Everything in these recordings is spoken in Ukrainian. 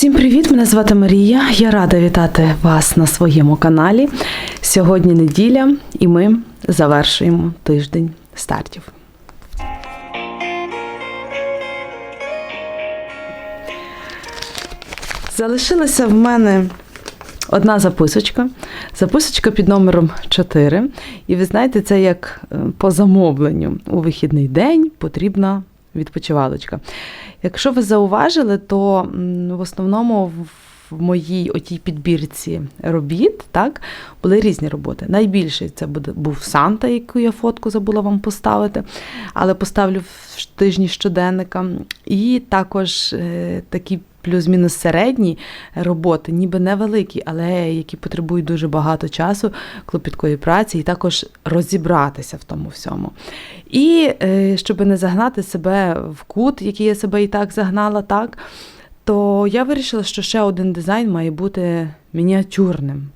Всім привіт! Мене звати Марія. Я рада вітати вас на своєму каналі. Сьогодні неділя, і ми завершуємо тиждень стартів. Залишилася в мене одна записочка. Записочка під номером 4. І ви знаєте, це як е, по замовленню. У вихідний день потрібна відпочивалочка. Якщо ви зауважили, то в основному в- моїй отій підбірці робіт так, були різні роботи. Найбільший це буде, був Санта, яку я фотку забула вам поставити, але поставлю в тижні щоденника. І також е, такі плюс-мінус середні роботи, ніби невеликі, але які потребують дуже багато часу, клопіткої праці, і також розібратися в тому всьому. І е, щоб не загнати себе в кут, який я себе і так загнала, так, то я вирішила, що ще один дизайн має бути мініатюрним,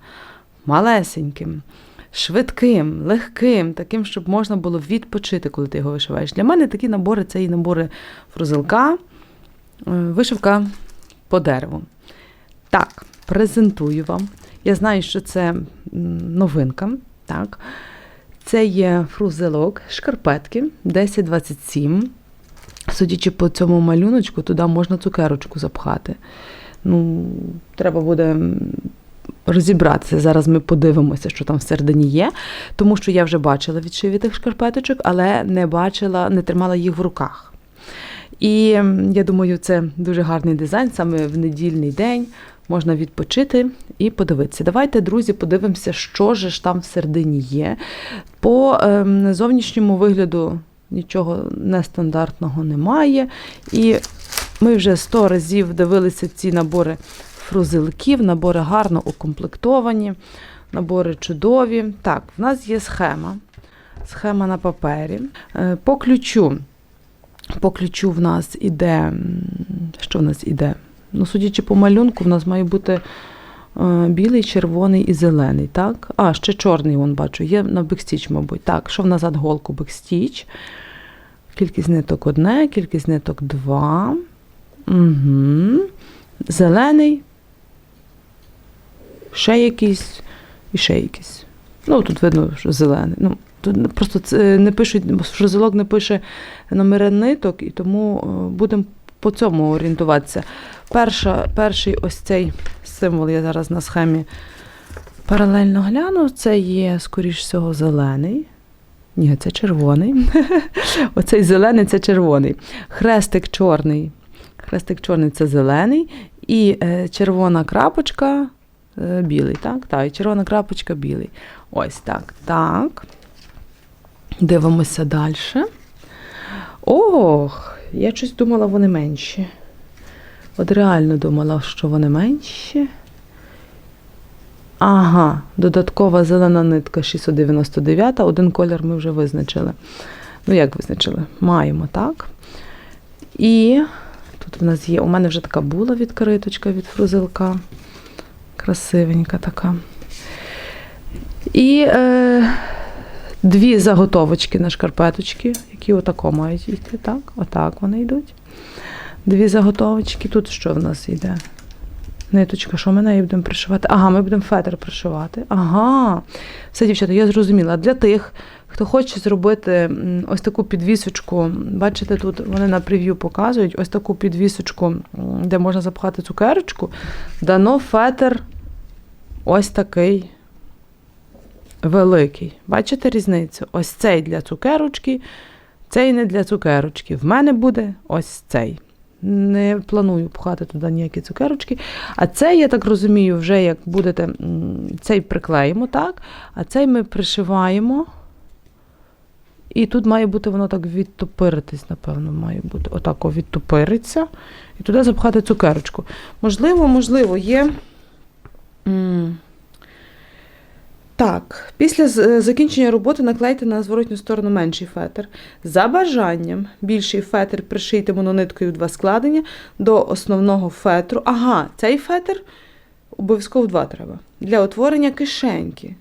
малесеньким. Швидким, легким, таким, щоб можна було відпочити, коли ти його вишиваєш. Для мене такі набори це і набори фрузелка, е, вишивка по дереву. Так, презентую вам. Я знаю, що це новинка. Так. Це є фрузелок, шкарпетки 1027. Судячи по цьому малюночку, туди можна цукерочку запхати. Ну, треба буде розібратися. Зараз ми подивимося, що там всередині є. Тому що я вже бачила відшиві тих шкарпеточок, але не бачила, не тримала їх в руках. І я думаю, це дуже гарний дизайн, саме в недільний день можна відпочити і подивитися. Давайте, друзі, подивимося, що же ж там всередині є. По ем, зовнішньому вигляду нічого нестандартного немає. І ми вже сто разів дивилися ці набори фрузилків, набори гарно укомплектовані, набори чудові. Так, в нас є схема. Схема на папері. Е, По ключу. По ключу в нас іде. Що в нас іде? Ну, судячи по малюнку, в нас має бути е, білий, червоний і зелений, так? А, ще чорний, вон бачу, є на бекстіч, мабуть. Так, що в назад голку бекстіч. Кількість ниток одне, кількість ниток два. Угу. Зелений. Ще якийсь і ще якийсь. Ну, тут видно, що зелений. Ну, тут просто це не пишуть, фрузелок не пише номери ниток, і тому е, будемо по цьому орієнтуватися. Перша, перший ось цей символ я зараз на схемі паралельно гляну. Це є, скоріш всього, зелений. Ні, це червоний. Оцей зелений це червоний. Хрестик чорний. Хрестик чорний це зелений. І е, червона крапочка е, білий, так? Так, і червона крапочка білий. Ось так. Так. Дивимося далі. Ох, я щось думала, вони менші. От реально думала, що вони менші. Ага, додаткова зелена нитка 699, один колір ми вже визначили. Ну, як визначили? Маємо, так? І тут в нас є, у мене вже така була відкриточка від фрузилка. Красивенька така. І е, дві заготовочки на шкарпеточки, які отако мають йти, так? Отак вони йдуть. Дві заготовочки. Тут що в нас йде? Ниточка, що ми нею будемо пришивати? Ага, ми будемо фетр пришивати. Ага. Все, дівчата, я зрозуміла. Для тих, хто хоче зробити ось таку підвісочку, бачите, тут вони на прев'ю показують ось таку підвісочку, де можна запхати цукерочку, дано фетр ось такий великий. Бачите різницю? Ось цей для цукерочки, цей не для цукерочки. В мене буде ось цей. Не планую пхати туди ніякі цукерочки. А цей, я так розумію, вже як будете, цей приклеїмо, так? А цей ми пришиваємо. І тут має бути воно так відтопиритись, напевно, має бути. Отако відтопириться. І туди запхати цукерочку. Можливо, можливо, є. Так, після е, закінчення роботи наклейте на зворотню сторону менший фетр. За бажанням більший фетр пришийте монониткою в два складення до основного фетру. Ага, цей фетр обов'язково в два треба. Для утворення кишеньки.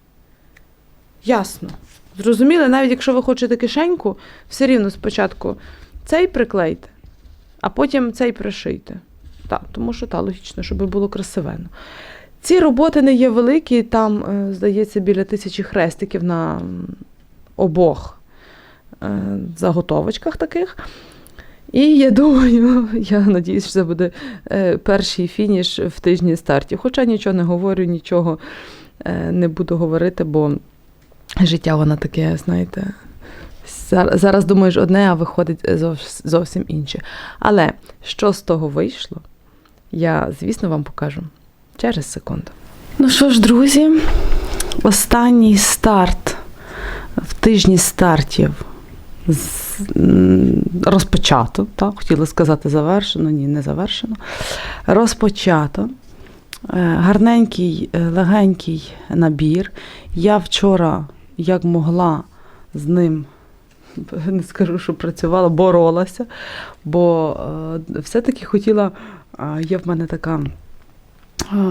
Ясно. Зрозуміли, навіть якщо ви хочете кишеньку, все рівно спочатку цей приклейте, а потім цей пришийте. Так, тому що та логічно, щоб було красивенно. Ці роботи не є великі, там, е, здається, біля тисячі хрестиків на обох е, заготовочках таких. І я думаю, я надіюсь, що це буде е, перший фініш в тижні стартів. Хоча нічого не говорю, нічого не буду говорити, бо життя воно таке, знаєте. Зараз думаєш одне, а виходить зовсім інше. Але що з того вийшло, я, звісно, вам покажу через секунду. Ну що ж, друзі, останній старт в тижні стартів розпочато. Так? Хотіла сказати завершено, ні, не завершено. Розпочато. Е, Гарненький, е, легенький набір. Я вчора, як могла, з ним не скажу, що працювала, боролася, бо е, все-таки хотіла, є в мене така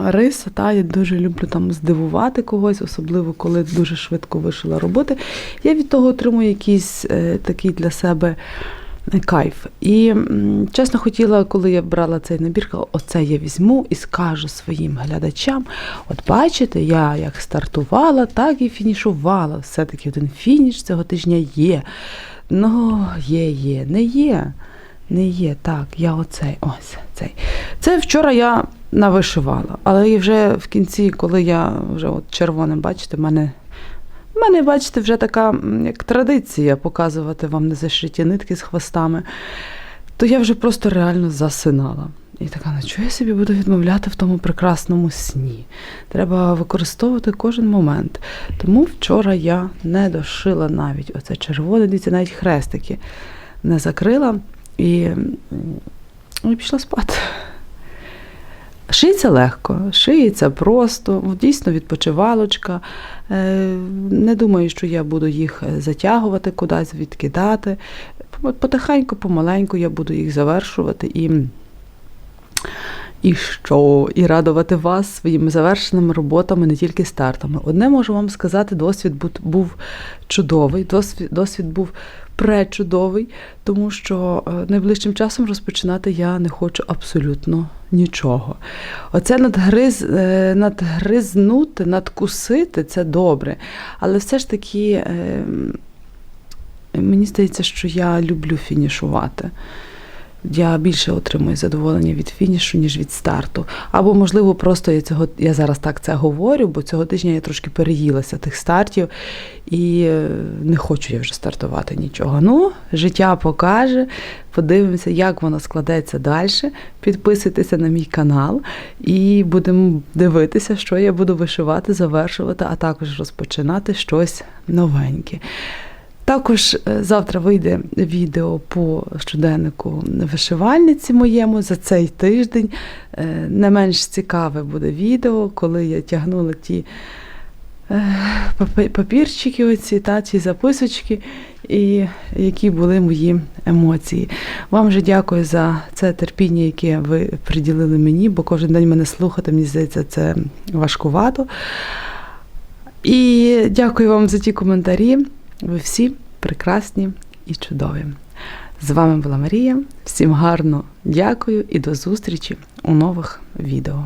риса, та, я дуже люблю там здивувати когось, особливо коли дуже швидко вишила роботи. Я від того отримую якийсь е, такий для себе е, кайф. І чесно хотіла, коли я брала цей набір, оце я візьму і скажу своїм глядачам: от бачите, я як стартувала, так і фінішувала. Все-таки один фініш цього тижня є. Ну, є, є, не є. Не є, так, я оцей, ось цей. Це вчора я навишивала, але і вже в кінці, коли я вже от червоним, бачите, в мене. мене, бачите, вже така як традиція показувати вам незашиті нитки з хвостами, то я вже просто реально засинала. І така, ну чого я собі буду відмовляти в тому прекрасному сні? Треба використовувати кожен момент. Тому вчора я не дошила навіть оце червоне, дивіться, навіть хрестики не закрила і, і пішла спати. Шиється легко, шиється просто, дійсно відпочивалочка. Е, Не думаю, що я буду їх е, затягувати кудись, відкидати. Потихеньку, помаленьку я буду їх завершувати і, і що? І радувати вас своїми завершеними роботами, не тільки стартами. Одне можу вам сказати, досвід був чудовий, досвід, досвід був пречудовий, тому що е, найближчим часом розпочинати я не хочу абсолютно нічого. Оце надгриз, е, надгризнути, надкусити це добре. Але все ж таки е, мені здається, що я люблю фінішувати. Я більше отримую задоволення від фінішу, ніж від старту. Або, можливо, просто я цього я зараз так це говорю, бо цього тижня я трошки переїлася тих стартів і е, не хочу я вже стартувати нічого. Ну, життя покаже. Подивимося, як воно складеться далі. Підписуйтеся на мій канал і будемо дивитися, що я буду вишивати, завершувати, а також розпочинати щось новеньке. Також е, завтра вийде відео по щоденнику вишивальниці моєму за цей тиждень. Е, Не менш цікаве буде відео, коли я тягнула ті е, папірчики, оці, та, ті записочки, і які були мої емоції. Вам же дякую за це терпіння, яке ви приділили мені, бо кожен день мене слухати, мені здається, це важкувато. І дякую вам за ті коментарі. Ви всі прекрасні і чудові. З вами була Марія. Всім гарно дякую і до зустрічі у нових відео.